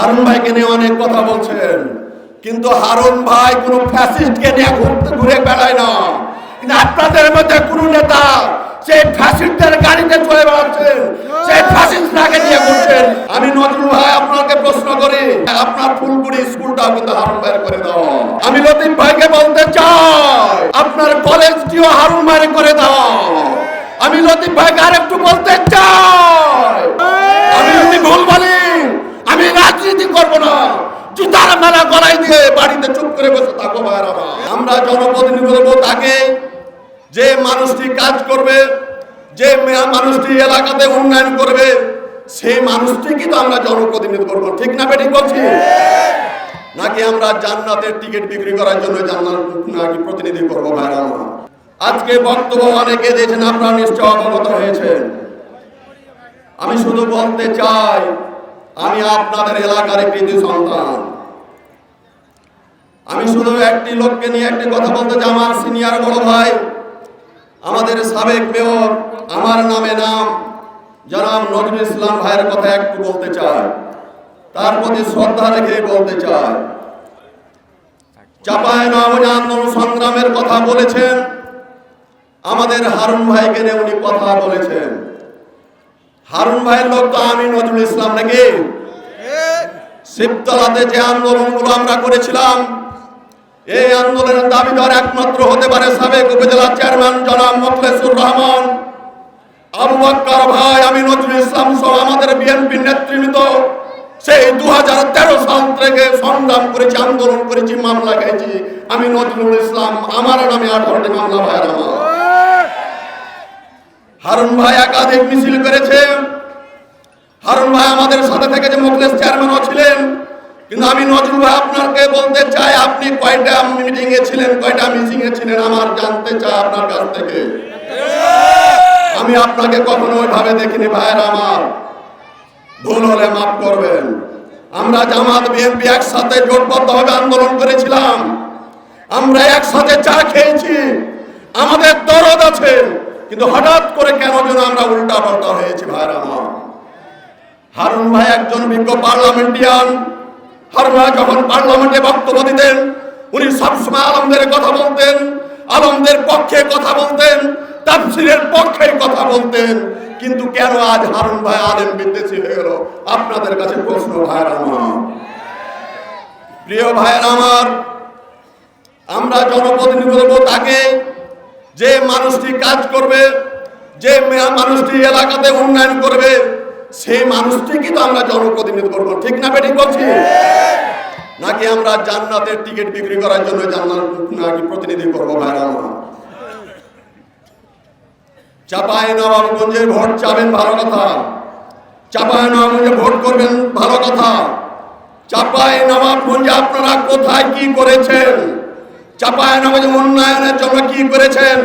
হারুন ভাইকে নিয়ে অনেক কথা বলছেন। কিন্তু হারুন ভাই কোন ফ্যাসিস্টকে নিয়ে ঘুরতে ঘুরে বেড়ায় না। কিন্তু আপনাদের মধ্যে কোন নেতা সেই গাড়িতে চলে বেড়াচ্ছেন, সেই নিয়ে ঘুরছেন। আমি নজরুল ভাই আপনাকে প্রশ্ন করি, আপনার ফুলপুরি স্কুলটা কিন্তু হারুন ভাইয়ের করে দাও আমি লতিফ ভাইকে বলতে চাই, আপনার কলেজটিও হারুন ভাইয়ের করে দাও আমি লতিফ ভাইকে আরেকটু বলতে চাই আমি যদি ভুল বলি আমি রাজনীতি করব না জুতার মেলা গলায় দিয়ে বাড়িতে চুপ করে বসে থাকো ভাইয়ের আমার জনপ্রতিনিধি বলব তাকে। যে মানুষটি কাজ করবে, যে মানুষটি এলাকাতে উন্নয়ন করবে, সেই মানুষটি কিন্তু আমরা জনপ্রতিনিধি করব ঠিক না বেঠিক বলছি? নাকি আমরা জান্নাতের টিকিট বিক্রি করার জন্য জান্নাত নাকি প্রতিনিধি করব আমার? আজকে বক্তব্য অনেকে দিয়েছেন, আপনারা নিশ্চয় অবগত হয়েছেন। আমি শুধু বলতে চাই, আমি আপনাদের এলাকার একটি সন্তান। আমি শুধু একটি লোককে নিয়ে একটি কথা বলতে চাই, আমার সিনিয়র বড় ভাই, আমাদের সাবেক মেয়র আমার নামে নাম জনাব নজরুল ইসলাম ভাইয়ের কথা একটু বলতে চাই। তার প্রতি শ্রদ্ধা রেখে বলতে চাই। চাপায় নবজ আন্দোলন সংগ্রামের কথা বলেছেন। আমাদের হারুন ভাইকে নিয়ে উনি কথা বলেছেন। হারুন ভাইয়ের লোক তো আমি, নজরুল ইসলাম নাকি? শিবতলাতে যে আন্দোলনগুলো আমরা করেছিলাম এই আন্দোলনের দাবিদার একমাত্র হতে পারে সাবেক উপজেলা চেয়ারম্যান জনাব মোখলেসুর রহমান। আবু বক্কর ভাই, আমি নজরুল ইসলাম সহ আমাদের বিএনপি নেতৃবৃন্দ সেই দু হাজার তেরো সাল থেকে সংগ্রাম করেছি, আন্দোলন করেছি, মামলা খেয়েছি। আমি নজরুল ইসলাম, আমার নামে আঠারোটি মামলা ভাইয়ের আমার হারুন ভাই একাধিক মিছিল করেছে। হারুন ভাই আমাদের সাথে থেকে যে মুখলেস চেয়ারম্যানও ছিলেন কিন্তু আমি নজরুল ভাই আপনাকে বলতে চাই, আপনি কয়টা মিটিং এ ছিলেন, কয়টা মিটিং এ ছিলেন? আমার জানতে চাই আপনার কাছ থেকে। আমি আপনাকে কখনো ওইভাবে দেখিনি ভাইয়ের আমার। ভুল হলে মাফ করবেন। আমরা জামাত, বিএনপি একসাথে জোটবদ্ধভাবে আন্দোলন করেছিলাম। আমরা একসাথে চা খেয়েছি। আমাদের দরদ আছে। কিন্তু হঠাৎ করে কেন যেন আমরা উল্টা পাল্টা হয়েছি ভাইয়ের আমার। হারুন ভাই একজন বিজ্ঞ পার্লামেন্টিয়ান। ভাই যখন পার্লামেন্টে বক্তব্য দিতেন। উনি সবসময় আলমদের কথা বলতেন, আলমদের পক্ষে কথা বলতেন, তাফসিরের পক্ষে কথা বলতেন। কিন্তু কেন আজ হারুন ভাই আলেম বিদ্বেষী হয়ে গেল? আপনাদের কাছে প্রশ্ন ভাইয়ের আমার। প্রিয় ভাইয়ের আমার, আমরা জনপ্রতিনিধি বলব তাকে, যে মানুষটি কাজ করবে, যে মানুষটি এলাকাতে উন্নয়ন করবে সেই মানুষটি তো আমরা জনপ্রতিনিধি করব, ঠিক না বেঠিক বলছি? নাকি আমরা জান্নাতের টিকিট বিক্রি করার জন্য জান্নাত নাকি প্রতিনিধি করব, ভাইরা চাপায় নবাবগঞ্জে ভোট চাবেন, ভালো কথা। চাপায় নবাবগঞ্জে ভোট করবেন, ভালো কথা। চাপায় নবাবগঞ্জে আপনারা কোথায় কি করেছেন? চাপায় নবাবগঞ্জে উন্নয়নের জন্য কি করেছেন?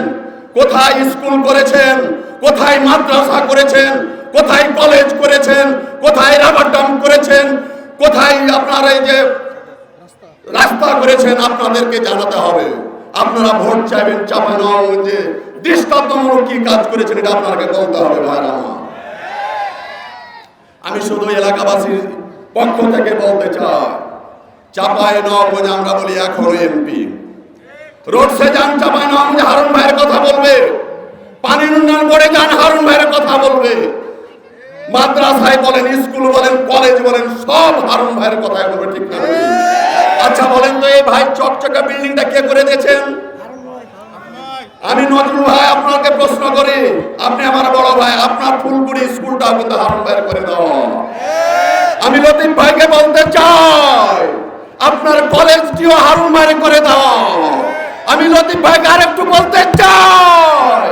কোথায় স্কুল করেছেন? কোথায় মাদ্রাসা করেছেন? কোথায় কলেজ করেছেন? কোথায় রাবার ডাম করেছেন? কোথায় আপনার এই যে রাস্তা করেছেন? আপনাদেরকে জানাতে হবে। আপনারা ভোট চাইবেন চাপায় নবাবগঞ্জে দৃষ্টান্তমূলক কি কাজ করেছেন এটা আপনাকে বলতে হবে ভাইরা আমি শুধু এলাকাবাসীর পক্ষ থেকে বলতে চাই চাপায় নবাবগঞ্জ আমরা বলি এখনও এমপি রোড সে যান চাপায় নবাবগঞ্জ হারুন ভাইয়ের কথা বলবে। পানির উন্নয়ন বোর্ডে যান, হারুন ভাইয়ের কথা বলবে। মাদ্রাসায় বলেন, স্কুল বলেন, কলেজ বলেন, সব হারুন ভাইয়ের কথাই বলবে ঠিক না। আচ্ছা বলেন তো, এই ভাই চকচকা বিল্ডিংটা কে করে দিয়েছেন? আমি নজরুল ভাই আপনাকে প্রশ্ন করি, আপনি আমার বড় ভাই, আপনার ফুলপুরি স্কুলটা কিন্তু হারুন ভাইয়ের করে দাও। আমি লতিফ ভাইকে বলতে চাই, আপনার কলেজটিও হারুন ভাইয়ের করে দাও। আমি লতিফ ভাইকে আরেকটু বলতে চাই,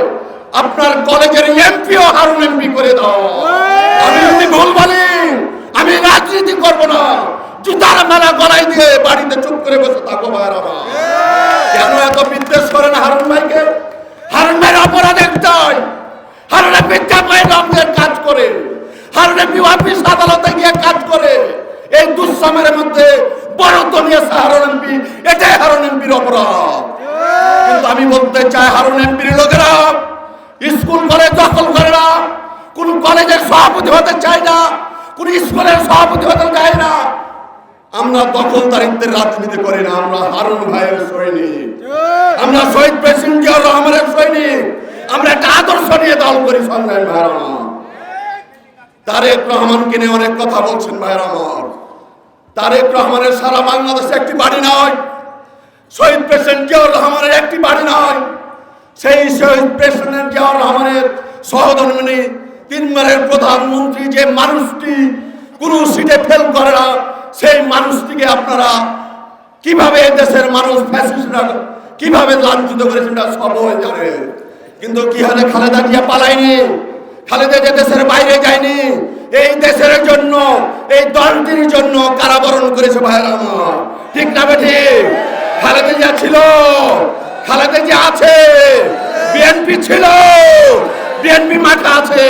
আপনার কলেজের এমপিও হারুন এমপি করে দাও আমি যদি ভুল বলি আমি রাজনীতি করব না। জুতার মেলা গলায় দিয়ে বাড়িতে চুপ করে বসে থাকব ভাইয়ের আমার কেন এত বিদ্বেষ করেন হারুন ভাইকে? হারুন ভাইয়ের অপরাধ একটাই। হারুনে বিদ্যা পায় রঙের কাজ করে। হারুনে অফিস আদালতে গিয়ে কাজ করে। এই দুঃসময়ের মধ্যে বরত্ব নিয়েছে হারুন এমপি। এটাই হারুন এমপির অপরাধ। কিন্তু আমি বলতে চাই হারুন এমপির লোকেরা, স্কুল কলেজ দখল করে না। কোন কলেজের সভাপতি হতে চায় না। কোন স্কুলের সভাপতি হতে চায় না। আমরা দখলদারিত্বের রাজনীতি করি না আমরা হারুন ভাইয়ের সৈনিক। আমরা শহীদ প্রেসিডেন্ট জিয়াউর রহমানের সৈনিক। আমরা একটা আদর্শ নিয়ে দল করি সংগ্রামী ভাইয়ের আমার তারেক রহমানকে নিয়ে অনেক কথা বলছেন ভাইয়ের আমার তারেক রহমানের সারা বাংলাদেশে একটি বাড়ি নয় শহীদ প্রেসিডেন্ট জিয়াউর রহমানের একটি বাড়ি নয় সেই শহীদ প্রেসিডেন্ট জিয়াউর রহমানের সহধর্মিনী তিনবারের প্রধানমন্ত্রী যে মানুষটি কোনো সিটে ফেল করে না, সেই মানুষটিকে আপনারা কীভাবে দেশের মানুষ ফ্যাসিস্টরা কীভাবে লাঞ্ছিত করেছে এটা হয়ে যাবে কিন্তু কি হলে খালেদা জিয়া পালায়নি, খালেদা যে দেশের বাইরে যায়নি, এই দেশের জন্য, এই দলটির জন্য কারাবরণ করেছে ভাইয়ের আমার। ঠিক না বেঠি? খালেদা জিয়া ছিল, খালেদা জিয়া আছে বিএনপি ছিল বিএনপি মাঠে আছে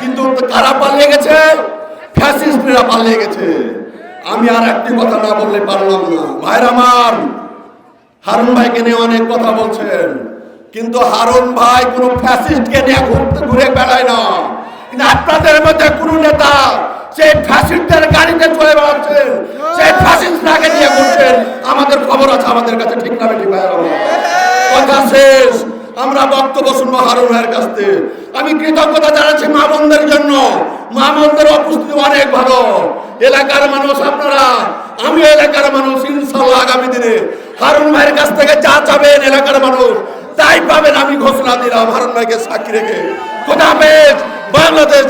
কিন্তু কারা পালিয়ে গেছে। ফ্যাসিস্টরা পালিয়ে গেছে। আমি আর একটি কথা না বললে পারলাম না। ভাইয়ের আমার, হারুন ভাইকে নিয়ে অনেক কথা বলছেন। কিন্তু হারুন ভাই কোন ফ্যাসিস্টকে নিয়ে ঘুরতে ঘুরে বেড়ায় না। কিন্তু আপনাদের মধ্যে কোন নেতা সেই ফ্যাসিস্টদের গাড়িতে চলে বেড়াচ্ছেন। সেই ফ্যাসিস্টটাকে নিয়ে ঘুরছেন। আমাদের খবর আছে, আমাদের কাছে ঠিক না ঠিক ভাই কথা শেষ। আমরা বক্তব্য শুনব হারুন ভাইয়ের কাছ থেকে। আমি কৃতজ্ঞতা জানাচ্ছি মা বন্ধের জন্য। মা বোনদের উপস্থিতি অনেক ভালো। এলাকার মানুষ আপনারা আমি এলাকার মানুষ ইনশাল্লাহ আগামী দিনে হারুন ভাইয়ের কাছ থেকে যা চাবেন এলাকার মানুষ, তাই পাবেন। আমি ঘোষণা দিলাম, হারুন ভাইকে সাক্ষী রেখে। খোদা বাংলাদেশ